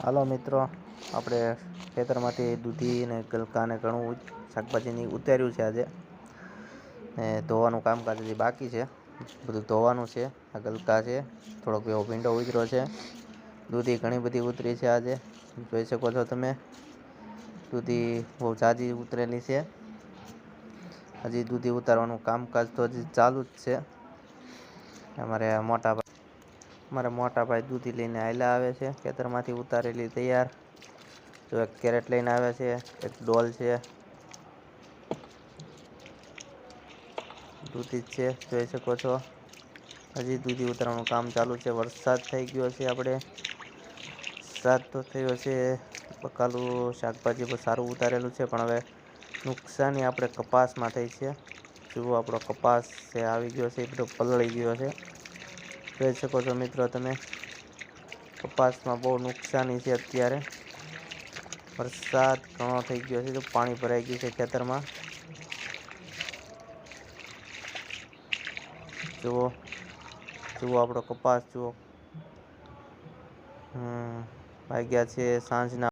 હાલો મિત્રો, આપણે ખેતરમાંથી દૂધી ને ગલકા ને ઘણું શાકભાજીની ઉતાર્યું છે આજે. ને ધોવાનું કામકાજ હજી બાકી છે. બધું ધોવાનું છે, આ ગલકા છે, થોડોક એવો ભીંડો ઉતર્યો છે. દૂધી ઘણી બધી ઉતરી છે આજે. જોઈ શકો છો તમે, દૂધી બહુ જાજી ઉતરેલી છે. હજી દૂધી ઉતારવાનું કામકાજ તો હજી ચાલુ જ છે. અમારે મોટા મારા મોટા ભાઈ દૂધી લઈને આયલા આવે છે. ખેતરમાંથી ઉતારેલી તૈયાર. જો એક કેરેટ લઈને આવે છે, એક ડોલ છે. દૂધી જ છે, જોઈ શકો છો. હજી દૂધી ઉતારવાનું કામ ચાલુ છે. વરસાદ થઈ ગયો છે આપણે. વરસાદ તો થયો છે. બકાલું શાકભાજી પણ સારું ઉતારેલું છે, પણ હવે નુકસાની આપણે કપાસમાં થઈ છે. જુઓ આપણો કપાસ છે, આવી ગયો છે, એ બધો પલળી ગયો છે. જોઈ શકો છો મિત્રો તમે. કપાસમાં બહુ નુકસાની છે અત્યારે. વરસાદ ઘણો થઈ ગયો છે તો પાણી ભરાઈ ગયું છે ખેતરમાં. જુઓ જુઓ આપણો કપાસ, જુઓ. હમ વાગ્યા છે સાંજના.